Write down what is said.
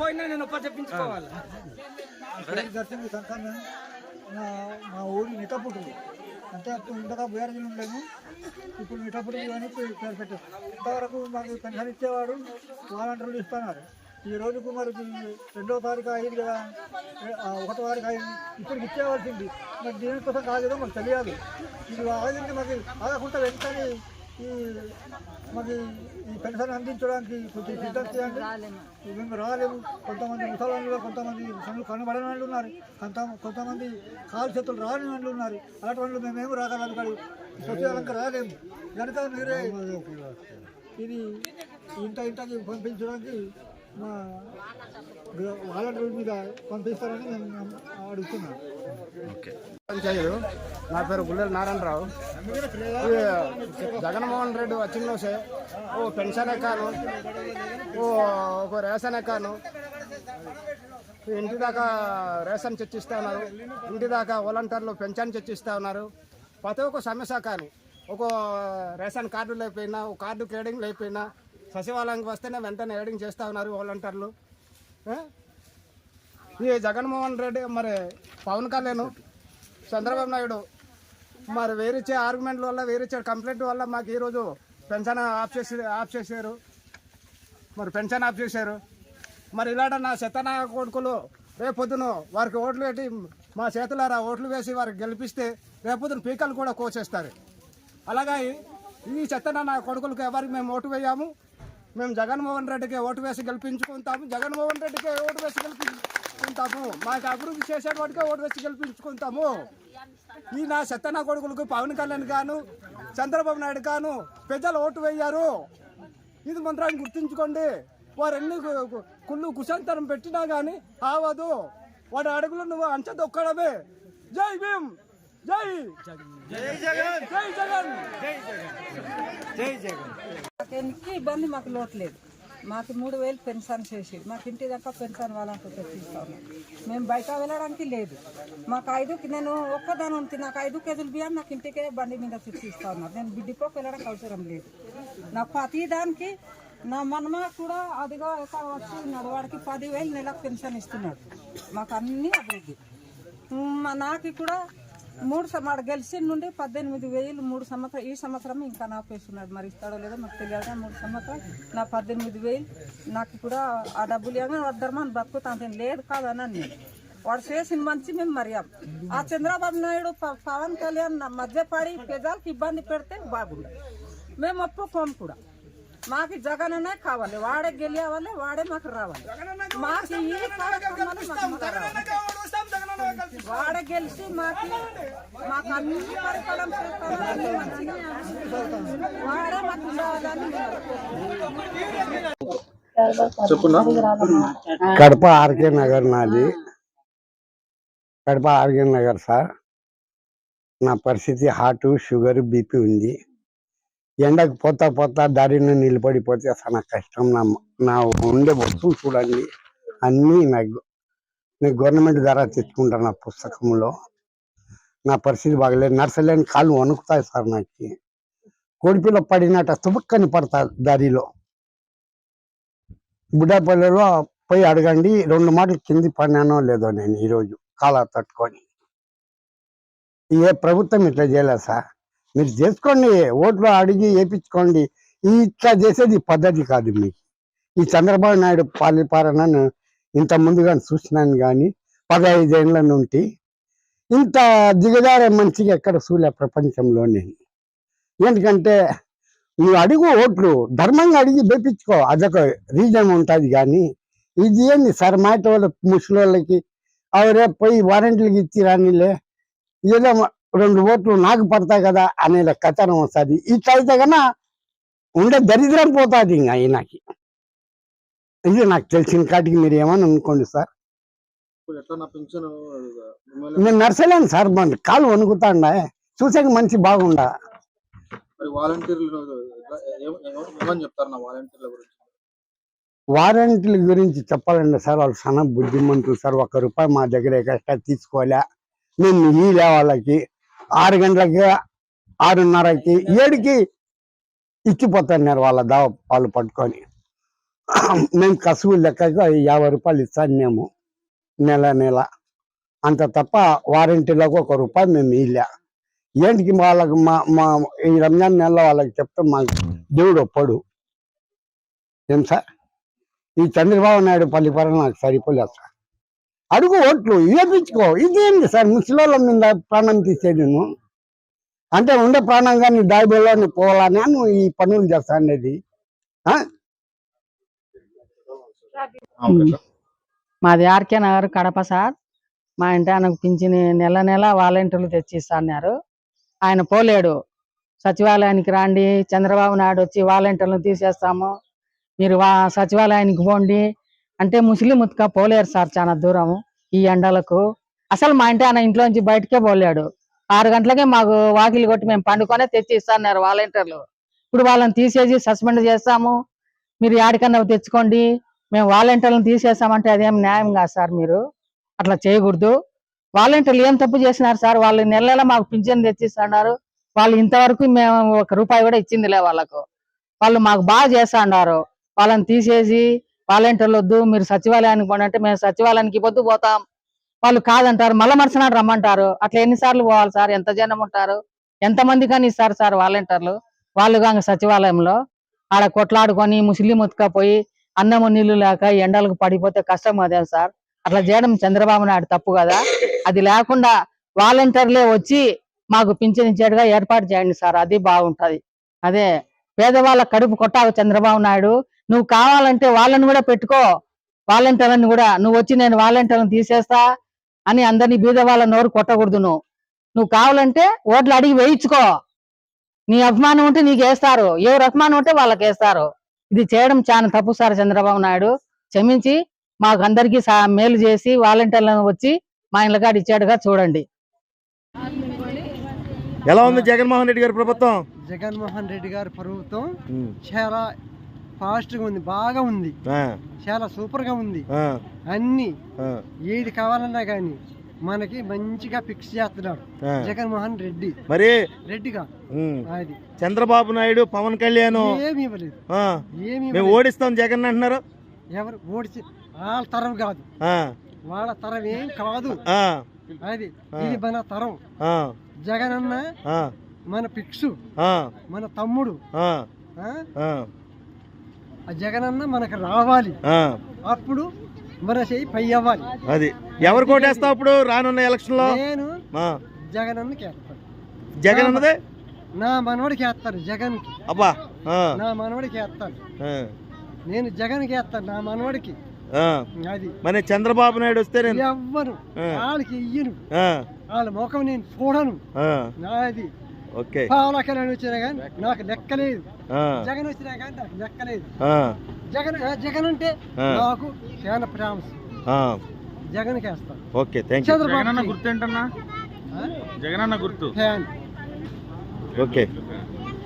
పోయినా నేను ఒప్ప చెప్పించుకోవాలి. మా ఊరు నిటపుడు అంటే అప్పుడు ఇంతగా బేరజలు ఉండలేము ఇప్పుడు నిటపుడు అని పేరు పెట్టారు. ఇంతవరకు మాకు పెన్షన్ ఇచ్చేవాడు వాలంటీర్లు ఇస్తున్నారు. ఈ రోజుకు మరి రెండో తారీఖు అయింది కదా. ఒకటో తారీఖు అయింది. ఇప్పుడు ఇచ్చేవాల్సింది మరి దీనికోసం కాలేదో మాకు తెలియదు ఇది ఆగింది మాకు ఆగకుండా వెంటనే ఈ మాకు ఈ పెన్షన్ అందించడానికి కొంచెం సిద్ధం చేయండి. మేము రాలేము కొంతమంది ముసలాళ్ళు కొంతమంది కళ్ళు కనబడని వాళ్ళు ఉన్నారు. కొంత కొంతమంది కాలు చేతులు రాని వాళ్ళు ఉన్నారు. అలాంటి వాళ్ళు మేమేమి రాగలం కాదు సచివాలయంకి రాలేము. కనుక మీరే. ఇది ఇంత ఇంతకి పంపించడానికి మా వాలంటీర్ మీద పంపిస్తారని నేను అడుగుతున్నాను పంచాయతీ నా పేరు గుల్లెల నారాయణరావు. జగన్మోహన్ రెడ్డి వచ్చినసే ఓ పెన్షన్ ఎక్కాను. ఓ ఒక రేషన్ ఎక్కాను. ఇంటి దాకా రేషన్ చర్చిస్తూ ఉన్నారు. ఇంటి దాకా వాలంటీర్లు పెన్షన్ చర్చిస్తూ ఉన్నారు. ప్రతి ఒక్క సమస్య కానీ ఒక రేషన్ కార్డు లేకపోయినా ఒక కార్డు కేడింగ్ లేకపోయినా సచివాలయానికి వస్తేనే వెంటనే ఎడింగ్ చేస్తూ ఉన్నారు వాలంటీర్లు. ఈ జగన్మోహన్ రెడ్డి మరి పవన్ కళ్యాణ్ చంద్రబాబు నాయుడు మరి వేరిచ్చే ఆర్గ్యుమెంట్ల వల్ల వేరిచ్చే కంప్లైంట్ వల్ల మాకు ఈరోజు పెన్షన్ ఆఫ్ చేసి ఆఫ్ చేశారు. మరి పెన్షన్ ఆఫ్ చేశారు. మరి ఇలాంటి నా శతనా కొడుకులు రేపొద్దున వారికి ఓట్లు పెట్టి మా చేతులారా ఓట్లు వేసి వారికి గెలిపిస్తే రేపొద్దున పీకలు కూడా కోసేస్తారు. అలాగే ఈ- ఈ చెత్తన నా కొడుకులకు ఎవరికి మేము ఓటు వేయాము? మేము జగన్మోహన్ రెడ్డికి ఓటు వేసి గెలిపించుకుంటాము జగన్మోహన్ రెడ్డికి ఓటు వేసి గెలిపించుకుంటాము. మాకు అభివృద్ధి చేసేవాడికే ఓటు వేసి గెలిపించుకుంటాము. ఈ నా చెత్తన కొడుకులకు పవన్ కళ్యాణ్ గాను చంద్రబాబు నాయుడు గాను ప్రజలు ఓటు వేయారు. ఇది మంత్రాన్ని గుర్తుంచుకోండి. వారు ఎన్ని కు- కు- కుళ్ళు కుశాంతరం పెట్టినా కానీ ఆవదు. వాడి అడుగులు నువ్వు అంచె దొక్కడమే జై భీమ్! జై! జై జగన్! జై జగన్! మాకెన్నికి ఇబ్బంది మాకు లోట్లేదు మాకు మూడు వేలు పెన్షన్ చేసి మాకు ఇంటి దాకా పెన్షన్ వాళ్ళంతా తెప్పిస్తా మేము బయట వెళ్ళడానికి లేదు. మాకు ఐదు నేను ఒక్కదాని ఉంది నాకు ఐదు కేజీలు బియ్యం నాకు ఇంటికే బండి మీద తెప్పిస్తా ఉన్నారు. నేను బిడ్డిపోకి వెళ్ళడానికి అవసరం లేదు. నాకు ప్రతి దానికి నా మనమ కూడా అదిగో ఒక వచ్చి ఉన్నాడు. వాడికి పదివేలు నెలకు పెన్షన్ ఇస్తున్నాడు. మాకు అన్ని అభివృద్ధి. మా నాకు కూడా మూడు సంవత్సరాలు గెలిచిన నుండి పద్దెనిమిది వేలు మూడు సంవత్సరం ఈ సంవత్సరం ఇంకా నాపేస్తున్నాడు మరి ఇస్తాడో లేదో మాకు తెలియదు. మూడు సంవత్సరం నా పద్దెనిమిది వేలు. నాకు కూడా ఆ డబ్బులు ఏమో అని బతుకుతాను లేదు కాదని నేను వాడు చేసిన మంచి మేము మర్యాం. ఆ చంద్రబాబు నాయుడు ప- పవన్ కళ్యాణ్ నా మధ్య పడి ప్రజలకు ఇబ్బంది పెడితే బాగుండు. మేము ఒప్పుకోం కూడా. మాకు జగన్ అనే కావాలి. వాడే గెలియావాలి వాడే మాకు రావాలి. మాకు ఈ కార్యక్రమాలు మాకు రావాలి. వాడ గెలిచి మాకు మాకు అన్ని పరిపాలన చేస్తాడు మంచిగా వాడే మాకు ఉండాలని కడప ఆర్కే నగర్ నాది. Kadapa RK Nagar sir. నా పరిస్థితి హార్ట్ షుగర్ బీపీ ఉంది. ఎండకు పోతా పోతా దారిని నిలబడిపోతే చాలా కష్టం. నా నా ఉండే వస్తువులు చూడండి. అన్నీ నాకు నేను గవర్నమెంట్ ద్వారా తెచ్చుకుంటాను నా పుస్తకంలో నా పరిస్థితి బాగలేదు. నర్సలేని కాళ్ళు వణుకుతాయి సార్ నాకు. కోడిపిల్ల పడినట్ట తుబక్కని పడతారు దారిలో. బుడ్డాపల్లిలో పోయి అడగండి రెండు మాటలు కింది పడినానో లేదో నేను ఈరోజు కాలా తట్టుకొని. ఏ ప్రభుత్వం ఇట్లా చేయలేదు సార్. మీరు చేసుకోండి ఓట్లు అడిగి వేయించుకోండి ఇట్లా చేసేది పద్ధతి కాదు మీకు. ఈ చంద్రబాబు నాయుడు పాలిపాలనను ఇంత ముందుగా చూసినాను కానీ పదహైదు నుండి ఇంత దిగజారే మనిషికి ఎక్కడ చూలే ప్రపంచంలో నేను. ఎందుకంటే నువ్వు అడుగు ఓట్లు ధర్మంగా అడిగి వేపించుకో అదొక రీజన్ ఉంటుంది కానీ ఇది ఏంది సార్ మాట వాళ్ళ ముసలి వాళ్ళకి అవరే పోయి వారంటీలకు ఇచ్చి రానిలే. ఏదో రెండు ఓట్లు నాకు పడతాయి కదా అనే కథనం వస్తుంది. ఇట్లా అయితే కన్నా ఉండే దరిద్రం పోతుంది ఇంకా ఈయనకి. ఇది నాకు తెలిసిన కాటికి మీరు ఏమని అనుకోండి సార్. నేను నర్సలేను సార్ మన కాలు వణుకుతాండా. చూసాక మంచి బాగుండా. వారంటీల గురించి చెప్పాలండి సార్ వాళ్ళు చాలా బుద్ధిమంతులు సార్. ఒక్క రూపాయి మా దగ్గర ఎక్స్ట్రా తీసుకోలే మేము ఈ వాళ్ళకి ఆరు గంటలకి ఆరున్నరకి ఏడుకి ఇచ్చిపోతున్నారు వాళ్ళ దా వాళ్ళు పట్టుకొని. మేము కసువు లెక్కగా యాభై రూపాయలు ఇస్తాను మేము నెల నెల. అంత తప్ప వారంటీలకు ఒక రూపాయి మేము ఇల్లే ఏంటికి వాళ్ళకి మా మా ఈ రంజాన్ నెలలో వాళ్ళకి చెప్తే మాకు దేవుడు ఒప్పడు. ఏం సార్? ఈ చంద్రబాబు నాయుడు పల్లిపరం నాకు సరిపోలేదు సార్. అడుగు ఓట్లు వేపించుకో ఇదేంటి సార్? ముసలోళ్ళ మీద ప్రాణం తీసేది నువ్వు అంటే ఉండే ప్రాణం కానీ దాయిబోలోని పోవాలని నువ్వు ఈ పనులు చేస్తా అనేది మాది ఆర్కే నగర్ కడప సార్. మా ఇంటి ఆయనకు పింఛని నెల నెల వాలంటీర్లు తెచ్చిస్తున్నారు ఆయన పోలేడు. సచివాలయానికి రాండి చంద్రబాబు నాయుడు వచ్చి వాలంటీర్లు తీసేస్తాము. మీరు వా సచివాలయానికి పోండి. అంటే ముస్లిం ఉత్క పోలేరు సార్ చాలా దూరం ఈ ఎండలకు. అసలు మా ఇంటి ఆయన ఇంట్లోంచి బయటకే పోలేడు. ఆరు గంటలకే మాకు వాకిలి కొట్టి మేము పండుకొనే తెచ్చి ఇస్తున్నారు వాలంటీర్లు. ఇప్పుడు వాళ్ళని తీసేసి సస్పెండ్ చేస్తాము. మీరు యాడికన్నా తెచ్చుకోండి. మేము వాలంటీర్లను తీసేసామంటే అదేం న్యాయం కాదు సార్ మీరు. అట్లా చేయకూడదు. వాలంటీర్లు ఏం తప్పు చేసినారు సార్? వాళ్ళు నెల నెల మాకు పింఛన్ తెచ్చిస్తున్నారు. వాళ్ళు ఇంతవరకు మేము ఒక రూపాయి కూడా ఇచ్చిందిలే వాళ్ళకు. వాళ్ళు మాకు బాగా చేస్తున్నారు. వాళ్ళని తీసేసి వాలంటీర్లు వద్దు మీరు సచివాలయానికి పోండి అంటే మేము సచివాలయానికి పొద్దు పోతాం. వాళ్ళు కాదంటారు మళ్ళీ మరుసనాడు రమ్మంటారు. అట్లా ఎన్నిసార్లు పోవాలి సార్? ఎంత జనం ఉంటారు? ఎంత మంది కానీ ఇస్తారు సార్ వాలంటీర్లు? వాళ్ళు కాక సచివాలయంలో ఆడ కొట్లాడుకొని ముస్లిం ఉతకపోయి అన్నము నీళ్ళు లేక ఎండలకు పడిపోతే కష్టం అదే సార్. అట్లా చేయడం చంద్రబాబు నాయుడు తప్పు కదా. అది లేకుండా వాలంటీర్లే వచ్చి మాకు పింఛన్ ఇచ్చేట్టుగా ఏర్పాటు చేయండి సార్. అది బాగుంటది. అదే పేదవాళ్ళ కడుపు కొట్టావు చంద్రబాబు నాయుడు. నువ్వు కావాలంటే వాళ్ళని కూడా పెట్టుకో. వాలంటీర్లను కూడా నువ్వు వచ్చి నేను వాలంటీర్లను తీసేస్తా అని అందరినీ బీద వాళ్ళ నోరు కొట్టకూడదు నువ్వు. నువ్వు కావాలంటే ఓట్లు అడిగి వేయించుకో. నీ అభిమానం ఉంటే నీకు వేస్తారు. ఎవరు అభిమానం ఉంటే వాళ్ళకి వేస్తారు. ఇది చేయడం చాలా తప్పు సార్ చంద్రబాబు నాయుడు. క్షమించి మాకు అందరికీ మేలు చేసి వాలంటీర్లను వచ్చి మా ఇళ్ళకాడ ఇచ్చాడుగా చూడండి. ఎలా ఉంది జగన్మోహన్ రెడ్డి గారి ప్రభుత్వం? జగన్మోహన్ రెడ్డి గారి ప్రభుత్వం చాలా ఫాస్ట్గా ఉంది బాగా ఉంది. ఆ, చాలా సూపర్గా ఉంది. ఆ, అన్ని ఏది కావాలన్నా కానీ మనకి మంచిగా ఫిక్స్ చేస్తున్నాడు. జగన్మోహన్ రెడ్డి. మరి రెడ్డిగా. అది. చంద్రబాబు నాయుడు పవన్ కళ్యాణ్. ఏమి ఇవ్వలేదు. ఏమి మేము. ఓడిస్తాం జగన్ అంటున్నారు. ఎవరు? ఓడిచి వాళ్ళ తరం కాదు. వాళ్ళ తరం ఏం కాదు. ఆ, అది. ఇది మన తరం. ఆ, జగన్ అన్న మన ఫిక్స్ ఆ, మన తమ్ముడు. జగన్ అన్న మనకు రావాలి. ఆ. అప్పుడు మన చెయ్యి పై అవ్వాలి. అది. ఎవరు కోటేస్తావు ఇప్పుడు రానున్న ఎలక్షన్లో నేను జగన్ అన్నకి జగన్ అన్నదే నా మనవడికి వేస్తాను జగన్కి. అబ్బా ఆ, నా మనవడికి వేస్తాను నేను జగన్కి వేస్తాను నా మనవడికి. ఆ. అది. మరి చంద్రబాబు నాయుడు వస్తే నేను ఎవ్వరు. వాళ్ళకి ఇయ్యను వాళ్ళ ముఖం నేను చూడను. నాది. ఓకే. పాలకలని వచ్చినా కానీ నాకు లెక్కలేదు. జగన్ వచ్చినా కానీ నాకు లెక్కలేదు. జగన్ జగన్ అంటే. నాకు చాలా ప్రేమ ఆ, జగన్కి వేస్తాను ఓకే థ్యాంక్ యూ. చంద్రబాబు గుర్తు ఏంటన్నా? జగనన్న గుర్తు. ఫ్యాన్. ఓకే.